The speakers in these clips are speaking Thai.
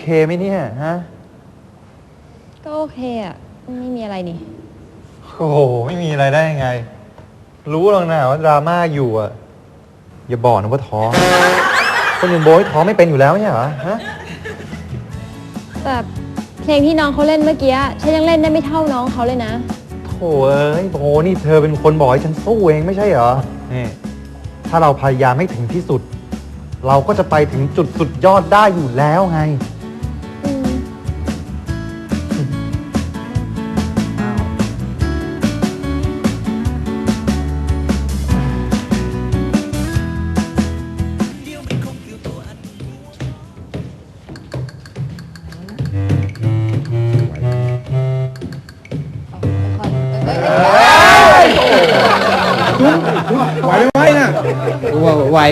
เคไหมเนี่ยฮะ ก็โอเคอะไม่มีอะไรนี่ โอ้โห ไม่มีอะไรได้ยังไง รู้หรอกนะว่าดราม่าอยู่อะ อย่าบอกนะว่าท้อคนอย่างโบยท้อไม่เป็นอยู่แล้วไม่ใช่เหรอฮะ แต่เพลงที่น้องเขาเล่นเมื่อกี้ฉันยังเล่นได้ไม่เท่าน้องเขาเลยนะ โถ่เอ้ยโบนี่เธอเป็นคนบอกให้ฉันสู้เองไม่ใช่เหรอ นี่ ถ้าเราพยายามให้ถึงที่สุด เราก็จะไปถึงจุดสุดยอดได้อยู่แล้วไง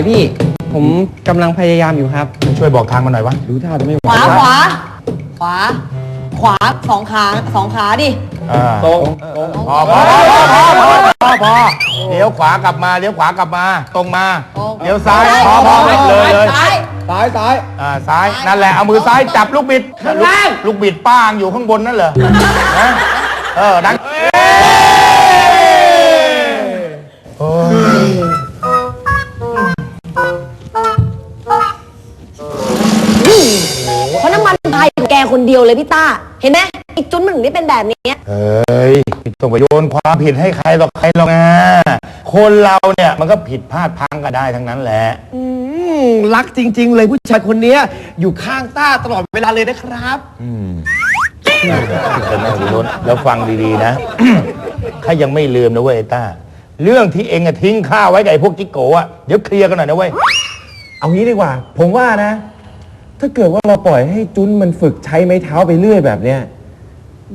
พี่ ผมกำลังพยายามอยู่ครับ ช่วยบอกทางมาหน่อยวะรู้ท่าจะไม่ไหวขวาขวา ขวา ขวาสองขาสองขาดิ อ่าตรงพอพอพอพอพอพอเลี้ยวขวากลับมาเลี้ยวขวากลับมา ตรงมาตรง เลี้ยวซ้ายพอพอเลยเลยซ้าย ซ้ายซ้ายอ่าซ้ายนั่นแหละเอามือซ้ายจับลูกบิดข้างล่าง ลูกบิดป้างอยู่ข้างบนนั่นเหรอนะเออดังโงแกคนเดียวเลยพี่ต้า เห็นไหมไอ้จุนมันถึงได้เป็นแบบนี้เฮ้ยไม่ต้องไปโยนความผิดให้ใครหรอกใครหรอกนะคนเราเนี่ยมันก็ผิดพลาดพลังกันได้ทั้งนั้นแหละ อืมรักจริง ๆ เลยผู้ชายคนเนี้ยอยู่ข้างต้าตลอดเวลาเลยนะครับอืมแต่นั่งอยู่โน้นแล้วฟังดีๆนะ ข้ายังไม่ลืมนะเว้ยไอ้ต้า เรื่องที่เองอะทิ้งข้าไว้กับไอ้พวกจิกโกะเดี๋ยวเคลียร์กันหน่อยนะเว้ย เอางี้ดีกว่า ผมว่านะ ถ้าเกิดว่าเราปล่อยให้จุนมันฝึกใช้ไม้เท้าไปเรื่อยแบบเนี้ย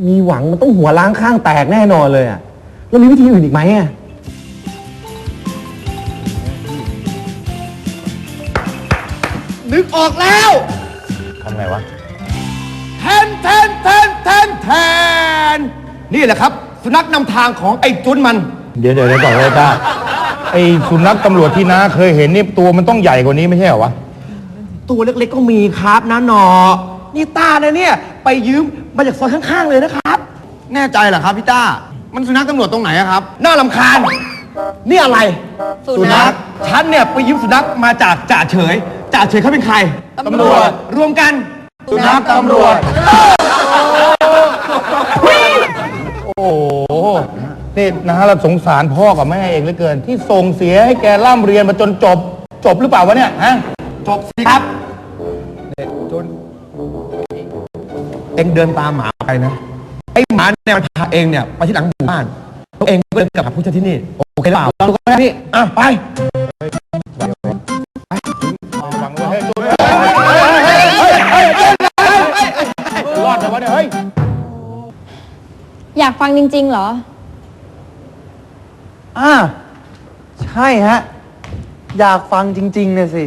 มีหวังมันต้องหัวล้างข้างแตกแน่นอนเลยอะแล้วมีวิธีอื่นอีกไหมอะนึกออกแล้วทำไงวะ แทนแทนแทนแทนแทน นี่แหละครับ สุนัขนำทางของไอ้จุนมัน เดี๋ยวเดี๋ยวเดี๋ยวก่อนเลยไอ้ต้าไอ้สุนัขตำรวจที่น้าเคยเห็นนี่ตัวมันต้องใหญ่กว่านี้ไม่ใช่เหรอวะ ตัวเล็กๆก็มีครับนะหนอ นี่ต้านะเนี่ย ไปยืมมาจากซอยข้างๆเลยนะครับ แน่ใจเหรอครับพี่ต้า มันสุนัขตำรวจตรงไหนอะครับ น่าลำคาญ นี่อะไรสุนัข ฉันเนี่ยไปยืมสุนัขมาจากจ่าเฉย จ่าเฉยเขาเป็นใครตำรวจ รวมกัน สุนัขตำรวจ โอ้โหนี่นะเราสงสารพ่อกับแม่เองเหลือเกิน ที่ส่งเสียให้แกร่ำเรียนมาจนจบ จบหรือเปล่าวะเนี่ยฮะ จบสิครับจนเองเดินตามหมาไปนะ ไอ้หมาเนี่ยมันพาเองเนี่ยไปที่หลังหมู่บ้านตัวเองก็เลยกลับมาพูดที่นี่ โอเคหรือเปล่าลองดูกันนะพี่อะไปฟังไว้ให้ตัวรอดแต่วะเนี่ยเฮ้ย อยากฟังจริง ๆ เหรอ อ่าใช่ฮะ อยากฟังจริงๆเนี่ยสิ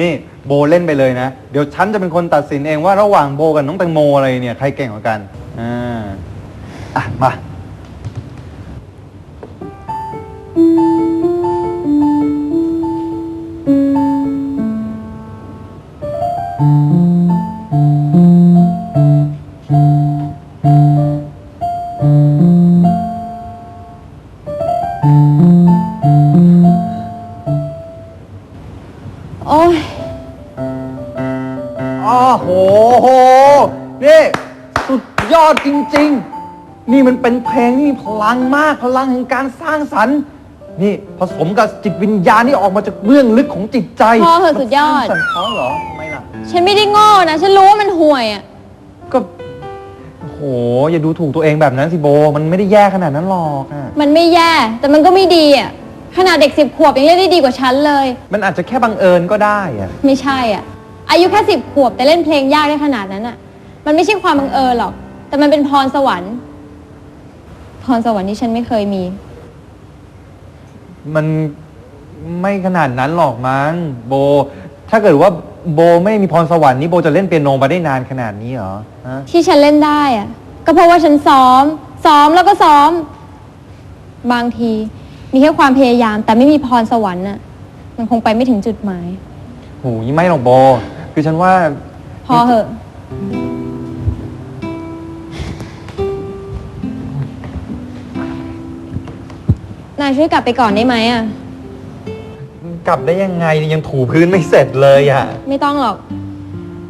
นี่โบเล่นไปเลยนะ เดี๋ยวฉันจะเป็นคนตัดสินเองว่าระหว่างโบกับน้องแตงโมอะไรเนี่ยใครเก่งกว่ากันอ่าอะมา โหโห นี่ สุดยอดจริง ๆ นี่มันเป็นเพลงที่มีพลังมากพลังแห่งการสร้างสรรค์นี่ผสมกับจิตวิญญาณที่ออกมาจากเบื้องลึกของจิตใจพอเหอะสุดยอด มันสร้างสรรค์เขาเหรอทำไมล่ะ ฉันไม่ได้โง่นะ ฉันรู้ว่ามันห่วยอะ ก็โอ้โห อย่าดูถูกตัวเองแบบนั้นสิโบ มันไม่ได้แย่ขนาดนั้นหรอกอะมันไม่แย่ แต่มันก็ไม่ดีอะ ขนาดเด็กสิบขวบยังเล่นได้ดีกว่าฉันเลย มันอาจจะแค่บังเอิญก็ได้อะไม่ใช่อะ อายุแค่สิบขวบแต่เล่นเพลงยากได้ขนาดนั้นอะมันไม่ใช่ความบังเอิญหรอก แต่มันเป็นพรสวรรค์ พรสวรรค์ที่ฉันไม่เคยมี มันไม่ขนาดนั้นหรอกมั้งโบ ถ้าเกิดว่าโบไม่มีพรสวรรค์นี้โบจะเล่นเปียโนมาได้นานขนาดนี้เหรอฮะที่ฉันเล่นได้อะก็เพราะว่าฉันซ้อม ซ้อมแล้วก็ซ้อม บางที มีแค่ความพยายาม แต่ไม่มีพรสวรรค์น่ะ มันคงไปไม่ถึงจุดหมายโหยไม่หรอกโบ คือฉันว่า พอเหอะ นายช่วยกลับไปก่อนได้ไหมอะ กลับได้ยังไงยังถูพื้นไม่เสร็จเลยอะ ไม่ต้องหรอก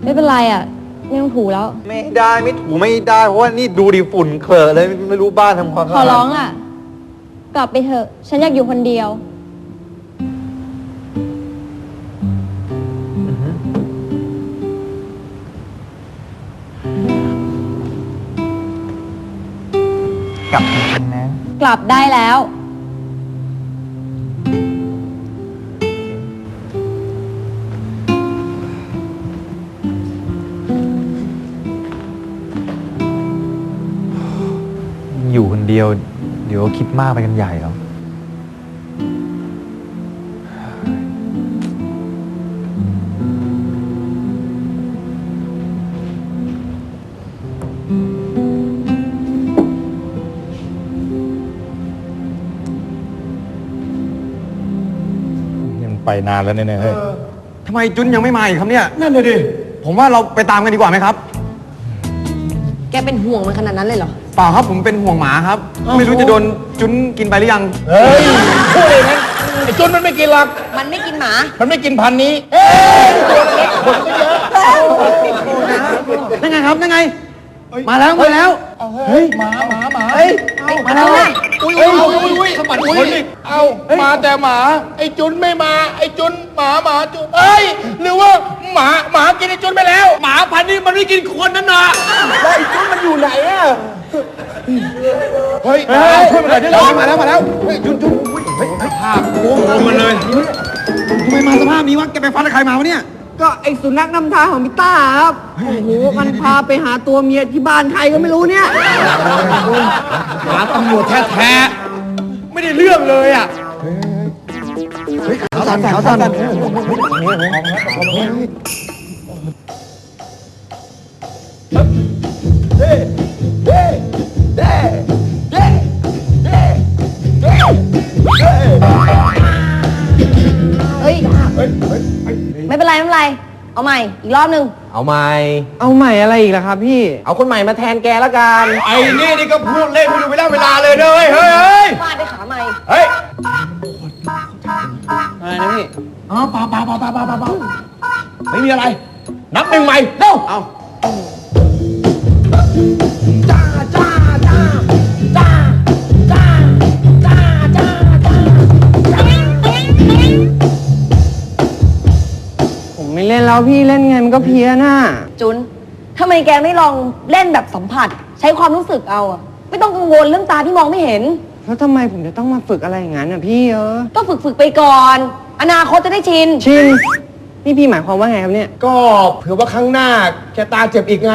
ไม่เป็นไรอะ ไม่ต้องถูแล้ว ไม่ได้ไม่ถูไม่ได้เพราะว่านี่ดูดิฝุ่นเคลอะเลยไม่รู้บ้านทำความขอร้องล่ะ กลับไปเถอะ ฉันอยากอยู่คนเดียว ลับได้แล้ว อยู่คนเดียว เดี๋ยวคิดมากไปกันใหญ่แล้ว ไปนานแล้วเนี่ยเฮ้ยทำไมจุนยังไม่มาอีกครับเนี่ย นั่นเลยดิ ผมว่าเราไปตามกันดีกว่าไหมครับ แกเป็นห่วงมันขนาดนั้นเลยเหรอ เปล่าครับผมเป็นห่วงหมาครับ ไม่รู้จะโดนจุนกินไปหรือยัง เฮ้ยพูดเองนะไอ้จุนมันไม่กินหรอก มันไม่กินหมา มันไม่กินพันธุ์นี้นั่นไงครับนั่นไง มาแล้วมาแล้ว เฮ้ยหมาหมาหมาเฮ้ย มาแล้วอุ้ยอุ้ยอุ้ยอุ้ยสะบัดคนอีกเอามาแต่หมา ไอ้จุนไม่มา ไอ้จุนหมาหมาจุนเอ้ย หรือว่าหมาหมากินไอ้จุนไปแล้ว หมาพันธุ์นี้มันไม่กินคนนั่นนะแล้วไอ้จุนมันอยู่ไหนอะเฮ้ยช่วยมันหน่อยดิมาแล้วมาแล้วเฮ้ยจุนจุนอุ้ยเฮ้ยภาพโอ้โหมันเลยทำไมมาสภาพนี้วะแกไปฟันกับใครมาวะเนี่ย ก็ไอสุนัขนำทางของพี่ต้าครับ โอ้โห มันพาไปหาตัวเมียที่บ้านใครก็ไม่รู้เนี่ย หาตำรวจแท้ๆ ไม่ได้เรื่องเลยอะเฮ้ยขาวสั่นขาวสั่นเเอาใหม่ อีกรอบหนึ่งเอาใหม่ เอาใหม่อะไรอีกล่ะครับพี่ เอาคนใหม่มาแทนแกแล้วกัน ไอ้นี่นี่ก็พูดเล่นไม่ดูเวลาเวลาเลยเด้อเฮ้ยเฮ้ยเฮ้ยฟาดด้วยขาใหม่เฮ้ยอะไรนะพี่ อ๋อเปล่าเปล่าเปล่าเปล่าเปล่าเปล่าไม่มีอะไร นับหนึ่งใหม่เร็วเอา แล้วพี่เล่นไงมันก็เพี้ยนน่ะจุนทำไมแกไม่ลองเล่นแบบสัมผัส ใช้ความรู้สึกเอาอะไม่ต้องกังวลเรื่องตาที่มองไม่เห็น แล้วทำไมผมจะต้องมาฝึกอะไรอย่างนั้นอะพี่เออก็ฝึกฝึกๆไปก่อน อนาคตจะได้ชิน ชินนี่พี่หมายความว่าไงครับเนี่ย ก็เผื่อว่าครั้งหน้าแกตาเจ็บอีกไง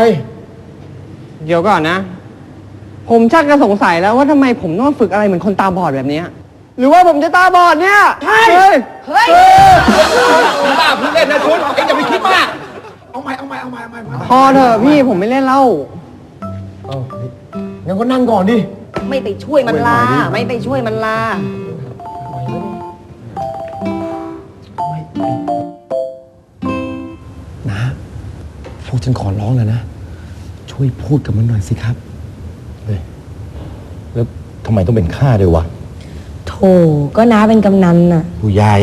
เดี๋ยวก่อนนะ ผมชักจะสงสัยแล้วว่าทำไมผมต้องมาฝึกอะไรเหมือนคนตาบอดแบบเนี้ย หรือว่าผมจะตาบอดเนี่ยใช่เฮ้ยบ้าพูดเล่นนะชุนเอ็งอย่าไปคิดมากเอาใหม่เอาใหม่เอาใหม่เอาใหม่เอาใหม่พอเถอะพี่ผมไม่เล่นแล้วเอาเฮ้ยงั้นก็นั่งก่อนดิ ไม่ไปช่วยมันลา ไม่ไปช่วยมันลานะพวกฉันขอร้องแล้วนะ ช่วยพูดกับมันหน่อยสิครับ เฮ้ย แล้วทำไมต้องเป็นข้าด้วยวะ โถก็น้าเป็นกำนันน่ะ ผู้ใหญ่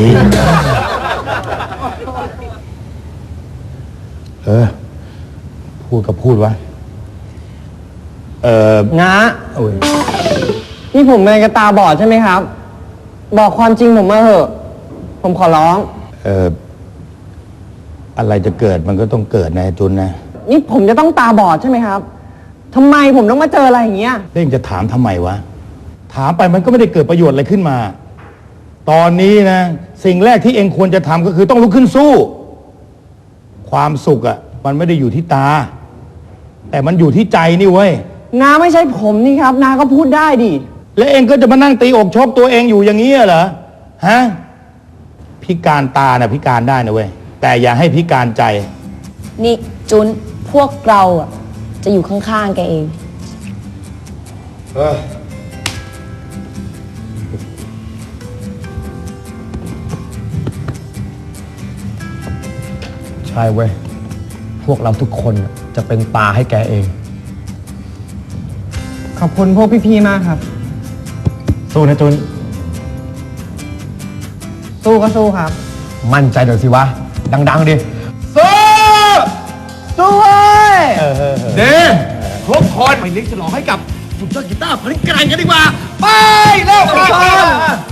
เออ พูดก็พูดวะ เออนะโอ้ยนี่ผมเป็นกระตาบอดใช่ไหมครับ บอกความจริงผมมาเถอะ ผมขอร้อง เอออะไรจะเกิดมันก็ต้องเกิดนะไอ้จุนนะนี่ผมจะต้องตาบอดใช่ไหมครับทำไมผมต้องมาเจออะไรอย่างเงี้ย เร่งจะถามทำไมวะ ถามไปมันก็ไม่ได้เกิดประโยชน์อะไรขึ้นมา ตอนนี้นะ สิ่งแรกที่เองควรจะทำก็คือต้องลุกขึ้นสู้ ความสุขอะ่ะ มันไม่ได้อยู่ที่ตา แต่มันอยู่ที่ใจนี่เว้ย นาไม่ใช่ผมนี่ครับ นาก็พูดได้ดิ และเองก็จะมานั่งตีอกชกตัวเองอยู่อย่างนี้เหรอฮะพิการตานะพิการได้นะเว้ยแต่อย่าให้พิการใจ นี่จุนพวกเราอะจะอยู่ข้างๆแกเองใช่เว้ย พวกเราทุกคนน่ะจะจะเป็นตาให้แกเอง ขอบคุณพวกพี่ๆมากครับ สู้นะจุน สู้ก็สู้ครับ มั่นใจหน่อยสิวะ ดัง ๆ ดิ สู้เว้ยเด้ทุกคนไปเลี้ยงฉลองให้กับสุดยอดกีตาร์พันกรานกันดีกว่า ไปเร็วไป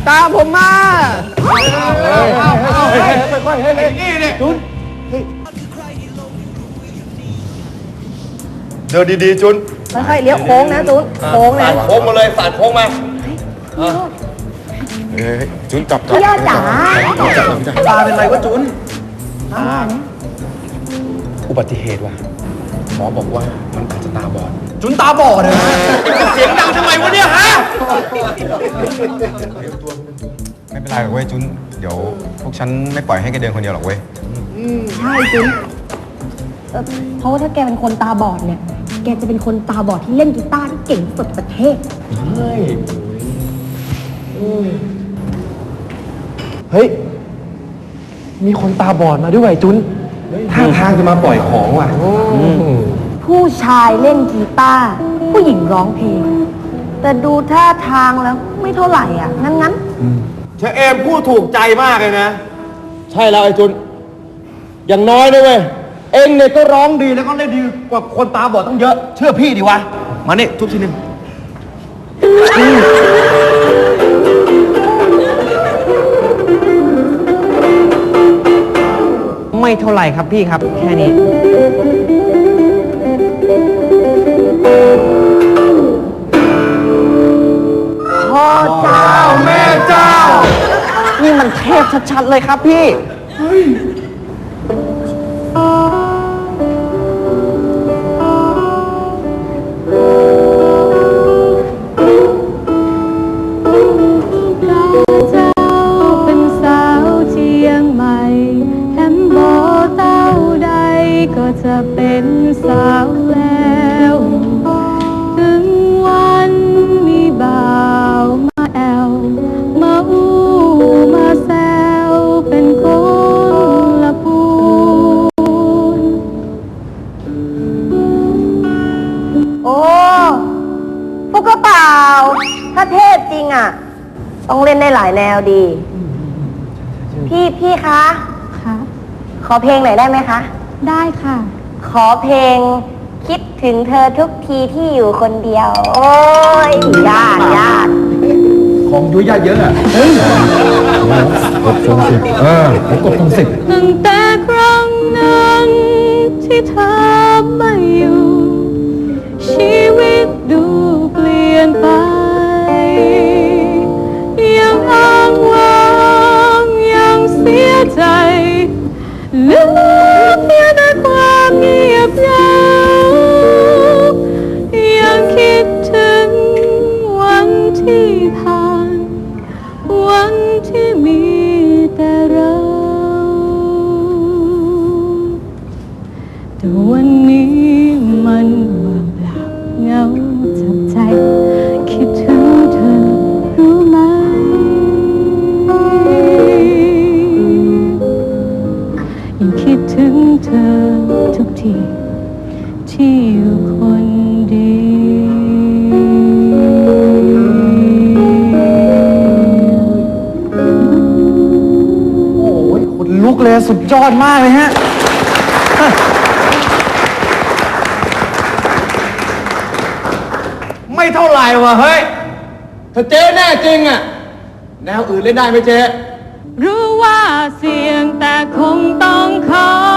ตามผมมานี่เนี่ยจุนเเดินดีๆจุนค่อยๆเลี้ยวโค้งนะจุนโค้งนะ โค้งมาเลยสาดโค้งมาเฮ้ยจุนจับพี่ยอดจ๋าตาเป็นไรวะจุนอุบัติเหตุว่ะหมอบอกว่ามันอาจจะตาบอด จุนตาบอดเลยนะเสียงดังทำไมวะเนี่ยฮะไม่เป็นไรหรอกเว้ยจุน เดี๋ยวพวกฉันไม่ปล่อยให้แกเดินคนเดียวหรอกเว้ย ใช่จุนเอ่อเพราะว่าถ้าแกเป็นคนตาบอดเนี่ย แกจะเป็นคนตาบอดที่เล่นกีตาร์ที่เก่งที่สุดในประเทศเฮ้ย มีคนตาบอดมาด้วยจุนท่าทางจะมาปล่อยของว่ะผู้ชายเล่นกีตาร์ผู้หญิงร้องเพลง แต่ดูท่าทางแล้วไม่เท่าไหร่อะ งั้นงั้น เชอเอมพูดถูกใจมากเลยนะ ใช่แล้วไอ้จุน อย่างน้อยนะเว้ย เองเนี่ยก็ร้องดีแล้วก็เล่นดีกว่าคนตาบอดต้องเยอะ เชื่อพี่ดิวะ มานี่ทุบทีนึงไม่เท่าไหร่ครับพี่ครับ แค่นี้ พ่อเจ้า แม่เจ้า นี่มันเทพชัดๆเลยครับพี่ แนวดี พี่พี่คะค่ะ ขอเพลงหน่อยได้ไหมคะ ได้ค่ะ ขอเพลงคิดถึงเธอทุกทีที่อยู่คนเดียว โอ้ยญาติญาติของยุ้ยยาเยอะอะกดทงสิบเออกดทงสิบตั้งแต่ครั้งนั้นที่เธอไม่อยู่ ชีวิตดู วันที่มี สุดยอดมากเลยฮะ ไม่เท่าไหร่วะเฮ้ย ถ้าเจ๊แน่จริงอะแนวอื่นเล่นได้ไหมเจ๊ รู้ว่าเสี่ยงแต่คงต้องขอ